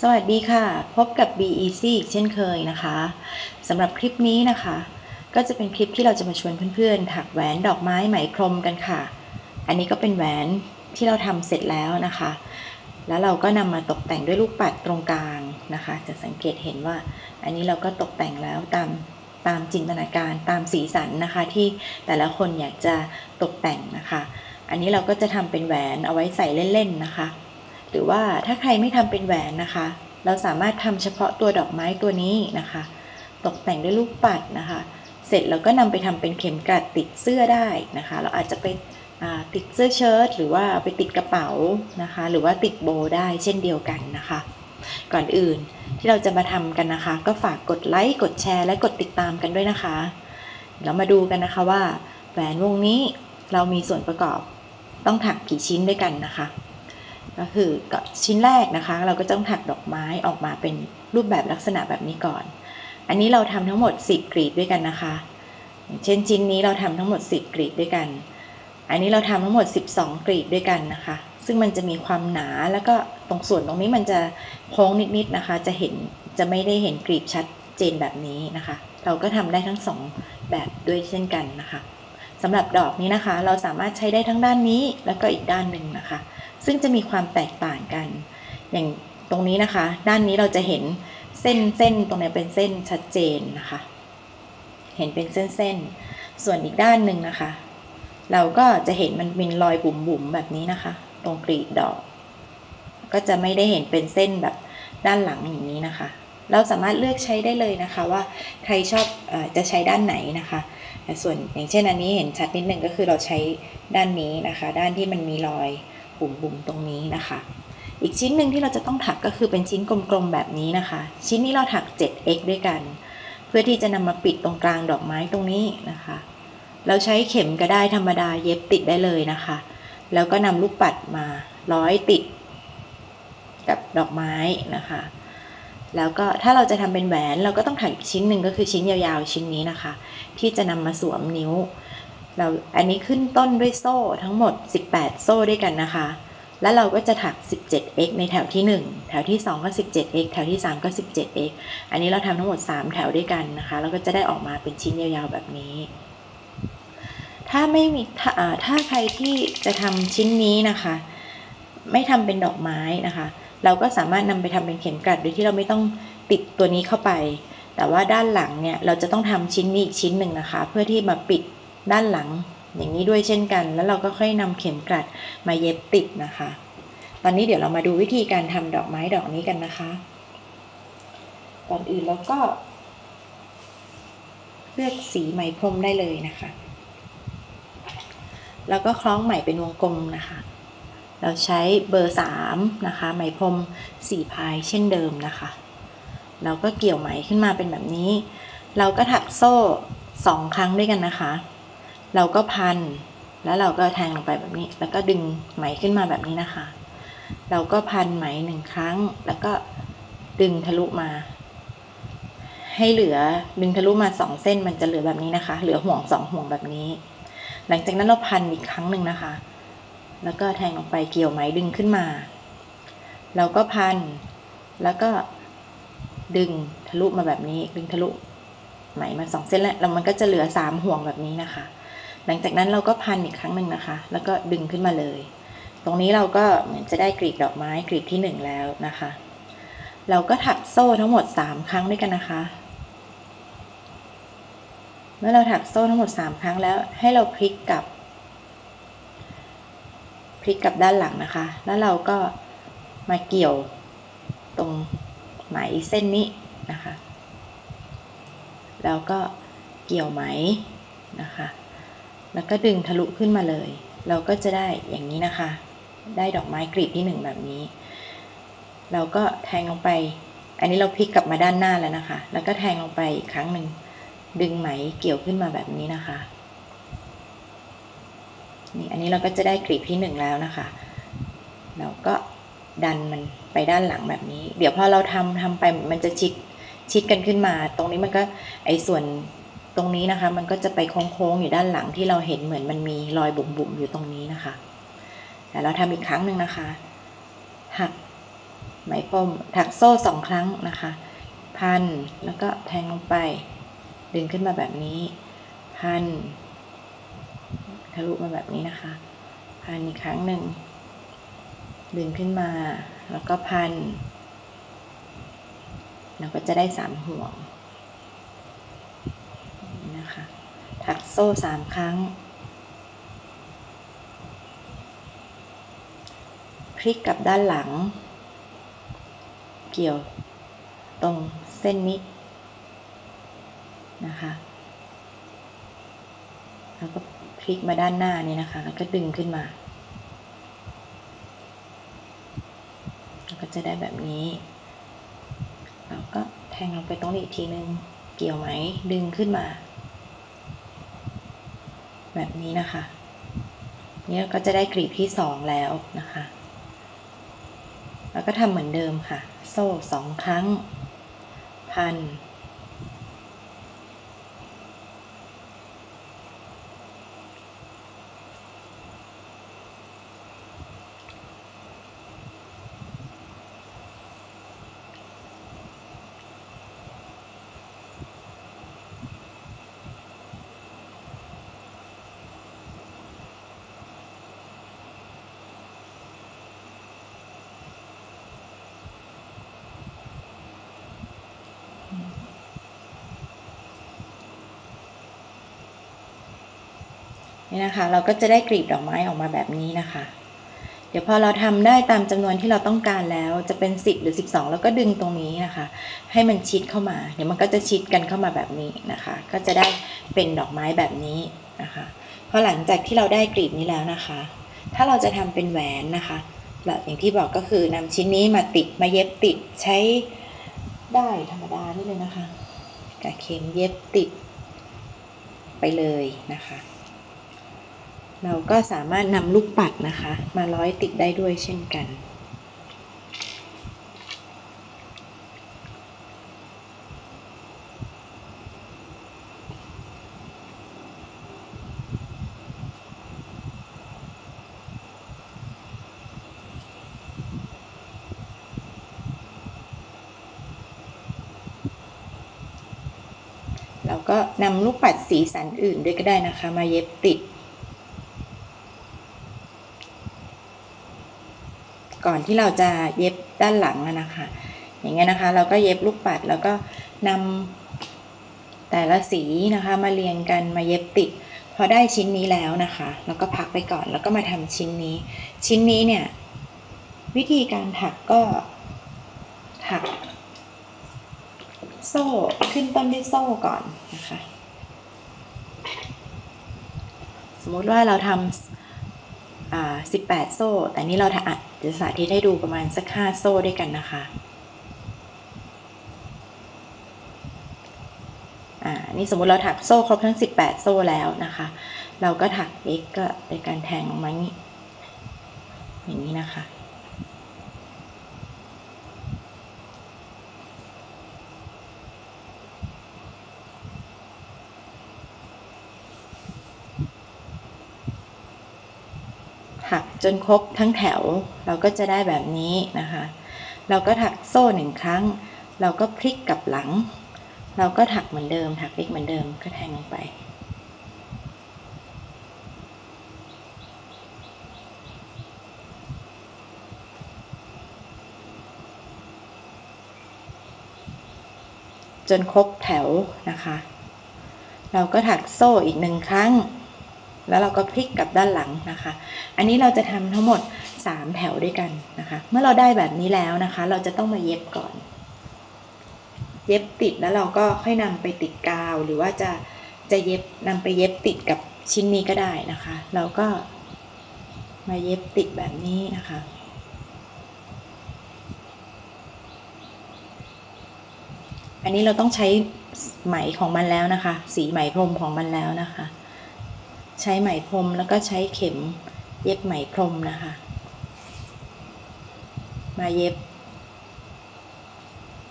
สวัสดีค่ะ พบกับ BEC อีกเช่นเคยนะคะสำหรับคลิปนี้นะคะ ก็จะเป็นคลิปที่เราจะมาชวนเพื่อนๆ ถักแหวนดอกไม้ไหมพรมกันค่ะ อันนี้ก็เป็นแหวนที่เราทำเสร็จแล้วนะคะ แล้วเราก็นำมาตกแต่งด้วยลูกปัดตรงกลางนะคะ จะสังเกตเห็นว่า อันนี้เราก็ตกแต่งแล้วตามตามจินตนาการตามสีสันนะคะ ที่แต่ละคนอยากจะตกแต่งนะคะ อันนี้เราก็จะทำเป็นแหวนเอาไว้ใส่เล่นๆนะคะ หรือว่าถ้าใครไม่ทำเป็นแหวนนะคะ เราสามารถทำเฉพาะตัวดอกไม้ตัวนี้นะคะ ตกแต่งด้วยลูกปัดนะคะ เสร็จเราก็นำไปทำเป็นเข็มกลัดติดเสื้อได้นะคะ เราอาจจะไปติดเสื้อเชิ้ตหรือว่าไปติดกระเป๋านะคะ หรือว่าติดโบได้เช่นเดียวกันนะคะ ก่อนอื่นที่เราจะมาทำกันนะคะ ก็ฝากกดไลค์กดแชร์และกดติดตามกันด้วยนะคะ เรามาดูกันนะคะว่าแหวนวงนี้เรามีส่วนประกอบต้องถักกี่ชิ้นด้วยกันนะคะ ก็คือชิ้นแรกนะคะ เราก็ต้องถักดอกไม้ออกมาเป็นรูปแบบลักษณะแบบนี้ก่อน อันนี้เราทำทั้งหมด 10 กรีดด้วยกันนะคะเช่นชิ้นนี้เราทำทั้งหมด 10 กรีดด้วยกัน อันนี้เราทำทั้งหมด 12 กรีดด้วยกันนะคะ ซึ่งมันจะมีความหนาแล้วก็ตรงส่วนตรงนี้มันจะโค้งนิดๆนะคะ จะเห็นจะไม่ได้เห็นกรีดชัดเจนแบบนี้นะคะ เราก็ทำได้ทั้งสองแบบด้วยเช่นกันนะคะสำหรับดอกนี้นะคะ เราสามารถใช้ได้ทั้งด้านนี้แล้วก็อีกด้านหนึ่งนะคะ ซึ่งจะมีความแตกต่างกัน อย่างตรงนี้นะคะ ด้านนี้เราจะเห็นเส้นเส้นตรงนี้เป็นเส้นชัดเจนนะคะ เห็นเป็นเส้นเส้นส่วนอีกด้านหนึ่งนะคะ เราก็จะเห็นมันเป็นรอยบุ๋มบุ๋มแบบนี้นะคะ ตรงกรีบดอก ก็จะไม่ได้เห็นเป็นเส้นแบบด้านหลังอย่างนี้นะคะ เราสามารถเลือกใช้ได้เลยนะคะว่าใครชอบอจะใช้ด้านไหนนะคะส่วนอย่างเช่นอันนี้เห็นชัดนิดนึงก็คือเราใช้ด้านนี้นะคะ ด้านที่มันมีรอย บุ๋มๆตรงนี้นะคะ อีกชิ้นหนึ่งที่เราจะต้องถักก็คือเป็นชิ้นกลมๆแบบนี้นะคะ ชิ้นนี้เราถัก 7x ด้วยกัน เพื่อที่จะนำมาปิดตรงกลางดอกไม้ตรงนี้นะคะ เราใช้เข็มก็ได้ธรรมดาเย็บติดได้เลยนะคะ แล้วก็นำลูกปัดมาร้อยติดกับดอกไม้นะคะ แล้วก็ถ้าเราจะทำเป็นแหวนเราก็ต้องถักอีกชิ้นหนึ่งก็คือชิ้นยาวๆชิ้นนี้นะคะ ที่จะนำมาสวมนิ้ว เราอันนี้ขึ้นต้นด้วยโซ่ทั้งหมด 18 โซ่ด้วยกันนะคะ แล้วเราก็จะถัก 17x ในแถวที่ 1 แถวที่ 2 ก็ 17x แถวที่ 3 ก็ 17x อันนี้เราทำทั้งหมด 3 แถวด้วยกันนะคะแล้วก็จะได้ออกมาเป็นชิ้นยาวๆแบบนี้ ถ้าไม่มีถ้าถ้าใครที่จะทำชิ้นนี้นะคะ ไม่ทำเป็นดอกไม้นะคะ เราก็สามารถนำไปทำเป็นเข็มกลัดโดยที่เราไม่ต้องติดตัวนี้เข้าไป แต่ว่าด้านหลังเนี่ยเราจะต้องทำชิ้นนี้อีกชิ้นหนึ่งนะคะ เพื่อที่มาปิด ด้านหลังอย่างนี้ด้วยเช่นกัน แล้วเราก็ค่อยนำเข็มกลัดมาเย็บติดนะคะ ตอนนี้เดี๋ยวเรามาดูวิธีการทำดอกไม้ดอกนี้กันนะคะ ก่อนอื่นเราก็ เลือกสีไหมพรมได้เลยนะคะ แล้วก็คล้องไหมเป็นวงกลมนะคะ เราใช้เบอร์สามนะคะ ไหมพรมสี่พายเช่นเดิมนะคะ เราก็เกี่ยวไหมขึ้นมาเป็นแบบนี้ เราก็ถักโซ่สองครั้งด้วยกันนะคะ เราก็พัน แล้วเราก็แทงลงไปแบบนี้ แล้วก็ดึงไหมขึ้นมาแบบนี้นะคะ เราก็พันไหมหนึ่งครั้ง แล้วก็ดึงทะลุมา ให้เหลือดึงทะลุมาสองเส้นมันจะเหลือแบบนี้นะคะ เหลือห่วงสองห่วงแบบนี้ หลังจากนั้นเราพันอีกครั้งหนึ่งนะคะ แล้วก็แทงลงไปเกี่ยวไหมดึงขึ้นมา เราก็พัน แล้วก็ดึงทะลุมาแบบนี้ ดึงทะลุไหมมาสองเส้นแล้วแล้วมันก็จะเหลือสามห่วงแบบนี้นะคะ หลังจากนั้นเราก็พันอีกครั้งหนึ่งนะคะ แล้วก็ดึงขึ้นมาเลย ตรงนี้เราก็เหมือนจะได้กรีบดอกไม้กรีบที่หนึ่งแล้วนะคะ เราก็ถักโซ่ทั้งหมดสามครั้งด้วยกันนะคะ เมื่อเราถักโซ่ทั้งหมดสามครั้งแล้วให้เราพลิกกลับพลิกกลับด้านหลังนะคะ แล้วเราก็มาเกี่ยวตรงไหมเส้นนี้นะคะ แล้วก็เกี่ยวไหมนะคะ แล้วก็ดึงทะลุขึ้นมาเลย เราก็จะได้อย่างนี้นะคะ ได้ดอกไม้กลีบที่หนึ่งแบบนี้ เราก็แทงลงไป อันนี้เราพลิกกลับมาด้านหน้าแล้วนะคะ แล้วก็แทงลงไปอีกครั้งหนึ่งดึงไหมเกี่ยวขึ้นมาแบบนี้นะคะนี่อันนี้เราก็จะได้กลีบที่หนึ่งแล้วนะคะ เราก็ดันมันไปด้านหลังแบบนี้ เดี๋ยวพอเราทำทำไปมันจะชิดชิดกันขึ้นมา ตรงนี้มันก็ไอ้ส่วน ตรงนี้นะคะ มันก็จะไปโค้งๆอยู่ด้านหลังที่เราเห็นเหมือนมันมีรอยบุ๋มๆอยู่ตรงนี้นะคะ แต่เราทำอีกครั้งหนึ่งนะคะ หักไหมพรมถักโซ่สองครั้งนะคะ พันแล้วก็แทงลงไป ดึงขึ้นมาแบบนี้ พันทะลุมาแบบนี้นะคะ พันอีกครั้งหนึ่ง ดึงขึ้นมาแล้วก็พัน เราก็จะได้สามห่วงนี่นะคะ ถักโซ่สามครั้ง พลิกกลับด้านหลัง เกี่ยวตรงเส้นนี้นะคะแล้วก็พลิกมาด้านหน้านี่นะคะ แล้วก็ดึงขึ้นมาแล้วก็จะได้แบบนี้เราก็แทงลงไปตรงนี้อีกทีนึง เกี่ยวไหมดึงขึ้นมา แบบนี้นะคะเนี่ยก็จะได้กลีบที่สองแล้วนะคะ แล้วก็ทำเหมือนเดิมค่ะ โซ่สองครั้ง พัน นี่นะคะ เราก็จะได้กลีบดอกไม้ออกมาแบบนี้นะคะ เดี๋ยวพอเราทำได้ตามจำนวนที่เราต้องการแล้วจะเป็น 10 หรือ 12 แล้วก็ดึงตรงนี้นะคะ ให้มันชิดเข้ามา เดี๋ยวมันก็จะชิดกันเข้ามาแบบนี้นะคะ ก็จะได้เป็นดอกไม้แบบนี้นะคะพอหลังจากที่เราได้กลีบนี้แล้วนะคะ ถ้าเราจะทำเป็นแหวนนะคะแบบอย่างที่บอกก็คือนำชิ้นนี้มาติดมาเย็บติดใช้ได้ธรรมดานี่เลยนะคะกะเข็มเย็บติดไปเลยนะคะ เราก็สามารถนำลูกปัดนะคะ มาร้อยติดได้ด้วยเช่นกัน เราก็นำลูกปัดสีสันอื่นด้วยก็ได้นะคะ มาเย็บติด ก่อนที่เราจะเย็บด้านหลังนะคะ อย่างเงี้ยนะคะ เราก็เย็บลูกปัดแล้วก็นำแต่ละสีนะคะมาเรียงกันมาเย็บติด พอได้ชิ้นนี้แล้วนะคะ แล้วก็พักไปก่อนแล้วก็มาทำชิ้นนี้ ชิ้นนี้เนี่ยวิธีการถักก็ถัก โซ่ขึ้นต้นด้วยโซ่ก่อนนะคะ สมมติว่าเราทำอ่า 18 โซ่ แต่นี่เราอะเดี๋ยวสาธิตให้ดูประมาณสัก5โซ่ด้วยกันนะคะอ่านี่สมมติเราถักโซ่ครบทั้ง 18 โซ่แล้วนะคะ เราก็ถัก x ก็โดยการแทงลงมาอย่างนี้อย่างนี้นะคะ ถัก จนครบทั้งแถว เราก็จะได้แบบนี้นะคะ เราก็ถักโซ่หนึ่งครั้ง เราก็พลิกกลับหลัง เราก็ถักเหมือนเดิม ถักพลิกเหมือนเดิมก็แทงลงไปจนครบแถวนะคะ เราก็ถักโซ่อีกหนึ่งครั้ง แล้วเราก็พลิกกลับด้านหลังนะคะ อันนี้เราจะทำทั้งหมด 3 แถวด้วยกันนะคะ เมื่อเราได้แบบนี้แล้วนะคะ เราจะต้องมาเย็บก่อน เย็บติดแล้วเราก็ค่อยนำไปติดกาว หรือว่าจะจะเย็บนำไปเย็บติดกับชิ้นนี้ก็ได้นะคะ เราก็มาเย็บติดแบบนี้นะคะอันนี้เราต้องใช้ไหมของมันแล้วนะคะ สีไหมพรมของมันแล้วนะคะ ใช้ไหมพรมแล้วก็ใช้เข็มเย็บไหมพรมนะคะ มาเย็บ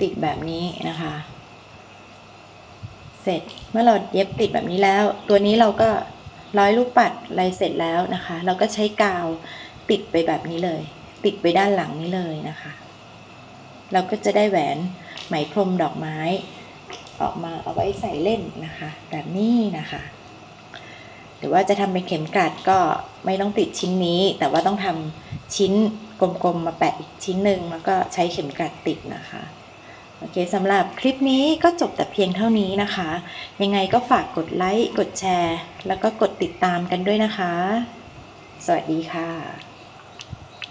ติดแบบนี้นะคะ เสร็จเมื่อเราเย็บติดแบบนี้แล้ว ตัวนี้เราก็ร้อยลูกปัดอะไรเสร็จแล้วนะคะ เราก็ใช้กาวติดไปแบบนี้เลย ติดไปด้านหลังนี้เลยนะคะ เราก็จะได้แหวนไหมพรมดอกไม้ ออกมาเอาไว้ใส่เล่นนะคะ แบบนี้นะคะ หรือว่าจะทำเป็นเข็มกลัดก็ไม่ต้องติดชิ้นนี้ แต่ว่าต้องทำชิ้นกลมๆมาแปะอีกชิ้นหนึ่งแล้วก็ใช้เข็มกลัดติดนะคะโอเคสำหรับคลิปนี้ก็จบแต่เพียงเท่านี้นะคะ ยังไงก็ฝากกดไลค์ กดแชร์ แล้วก็กดติดตามกันด้วยนะคะ สวัสดีค่ะ